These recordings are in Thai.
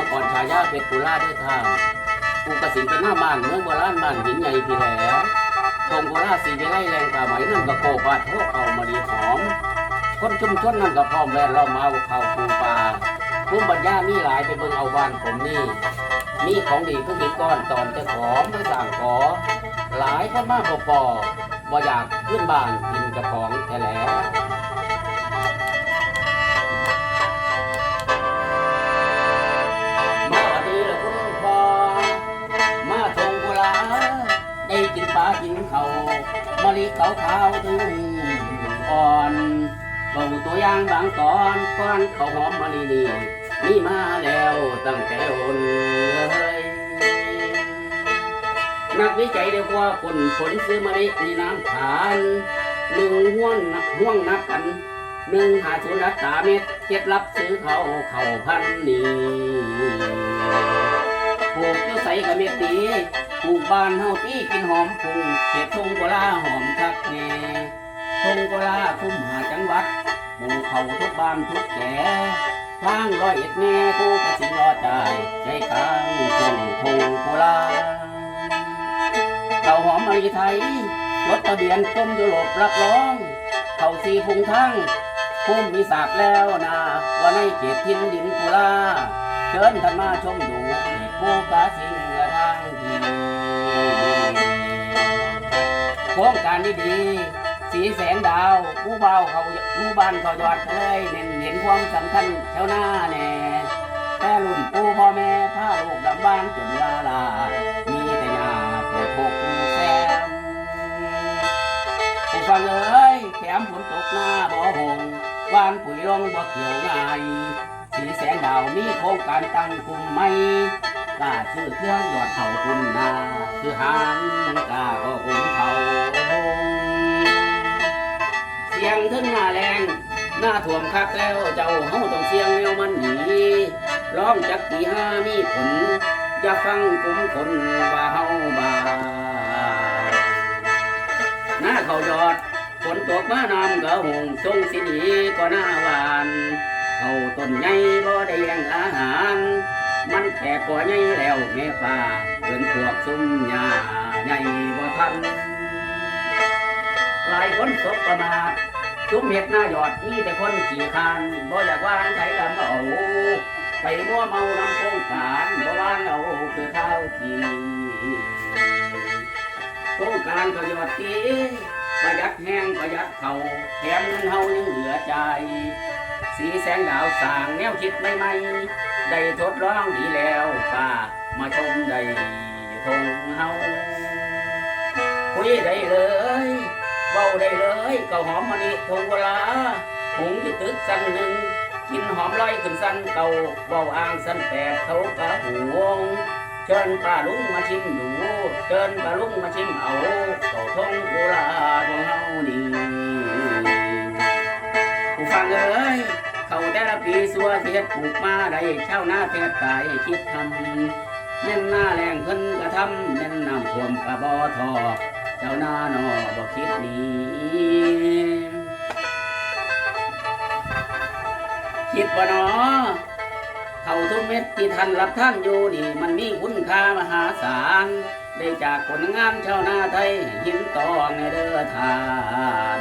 ชรปุราด้วยท่ากูกระสิงเป็นหน้าบ้านเมืองโบราณบ้านหินใหญ่พี่แหล้วทงโบราณสีวิไลแรงตาไหมนั่นก็โกบาดพวกเอามาดีหอม คนชุมชนนั่นก็พร้อมแวดล้อมาเอาเขาปูปลาภูมิปัญญามีหลายไปเบิ่งเอาบ้านผมนี่มีของดีผู้มีก้อนตอนจ้าของมาสั่งขอ หลายคนมากพอปอบ่อยากขึ้นบ้านกินกระของแท้แล้ กินปลากินเขามะลิขาขาวถึงอ่อนเบาตัวอย่างบางตอนก้อนเขาหอมมะลินี่นี่มาแล้วตั้งแต่โอนเลยนักวิจัยได้ว่าคนผลซื้อมะลิมีน้ำทานหนึ่งห่วงนักห่วงนับกันหนึ่งหาทุนรักษาเม็ดเคล็ดลับซื้อเขาเข่าพันนีปลู กอยุ่ใส่กับเม็ดตีปลูกบ้านเฮาตีกินหอมพุงเห็ดทงกุลาหอมคักแน่ทงกุลาคุ้มหาจังหวัดปลูกเขาทุกบ้านทุกแก่ทางร้อยเอ็ดแม่กูกสิรอดได้ใจกลางทงทงกุลาเต่าหอมมะลิไทยรถทะเบียนกรมยุโรปรับรอง เข้าสีพุงทั้งภูมิมีศาสตร์แล้วนะว่าในเขตทิ้นดินกุลาเชิญท่านมาชมดูที่ภูกาสิ โครงการดีๆสีแสงดาวผู้เบาเขาผู้บ้านเขายอดเลยเน้นเห็นความสำคัญเช้าหน้าแน่แต่รุ่นปู่พ่อแม่พาลูกดำบ้านจนลาลา มีแต่ยาปวดหกแซมผู้ฟังเอ้ยแถมฝนตกหน้าบ่อหงวานปุ๋ยลงบ่เกี่ยวง่ายสีแสงดาวมีโครงการตั้งกลุ่มไม่กล้าชื่อเครื่องยอดเขาคุณนาคือหางกล้าก็คุม หน้าถ่วมคักแล้วเจ้าเฮาต้องเสียงแนวมันหนีร้องจักกี่ห้ามีผลอย่าฟังกลุ่มคนว่าเฮาบาหน้าเขายอดฝนตกมาน้ำก็หงทรงสิดีก็หน้าหวานเขาต้นใหญ่บ่ได้แย่งอาหาร มันแก่กว่าใหญ่แล้วแม่ป่าเกินพวกซุ้มหญ้าใหญ่บ่ทันหลายคนสบประมาท ชุมเห็ดหน้าหยอดมีแต่คนขี่คานบ่อยากว่างไถดำเอาไปมัวเมาน้ำโคงการบ่ว่างเอาคือเท้าทีโครงการก็ยอดตีประหยัดแห้งประหยัดเขาแถมเงินเฮายังเหลือใจ สีแสงดาวสางแนวคิดใหม่ๆได้ทดลองดีแล้วป้ามาชมได้ทงเฮาคุยได้เลย ได้เลยก็หอมมะนิทงเวลาหุงที่ตึกสันหนึ่งกินหอมลอยขึ้นสันเก่าเบาอ่างสันแปดเขากะห่วงเชิญป้าลุงมาชิมดูเชิญป้าลุงมาชิมเอาเก่าทงโบราณของเฮานี่ผู้ฟังเอ้ยเขาแต่ละปีสัวเทียปลูกมาได้เช่าหน้าแทบตายคิดทำแม่นหน้าแรงเพิ่นกระทำแม่นน้ำท่วมกระบอทอ เจ้าหน้าหนอบ่คิดนี้คิดว่าหนอเขาทุกเม็ดที่ท่านรับท่านอยู่นี่ มันมีคุณค่ามหาศาลได้จากผลงานชาวนาไทยหินตองในเด้อทาน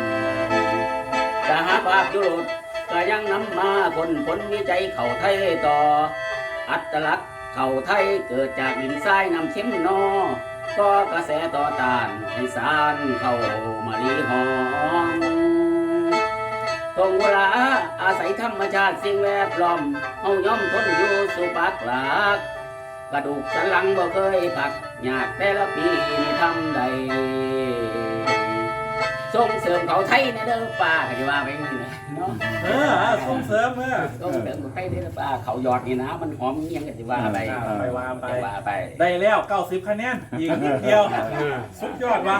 จะหาภาพยุโรปก็ยังนำมาคนผลวิจัยเข่าไทยต่อ อัตลักษณ์เข่าไทยเกิดจากดินทรายนำเค็มนอ ก็กระแสต่อต้านให้สารเข้ามาลีหอมทงเวลาอาศัยธรรมชาติสิ่งแวดล้อมเฮาย่อมทนอยู่สุปักหลัก กระดูกสันหลังบ่เคยผักอยากแต่ละปีนี่ทำใด ส่งเสริมเขาไทยในเด้อป้าก็จะว่าไปนี่แหละเนาะเออส่งเสริมเออส่งเสริมเขาไทยในเด้อป้าเขายอดนี่นะ มันหอมเงี้ยงก็จะว่าไปไปว่าไปจะว่าไป ได้แล้ว 90 คะแนนอีกนิดเดียว สุดยอดวะ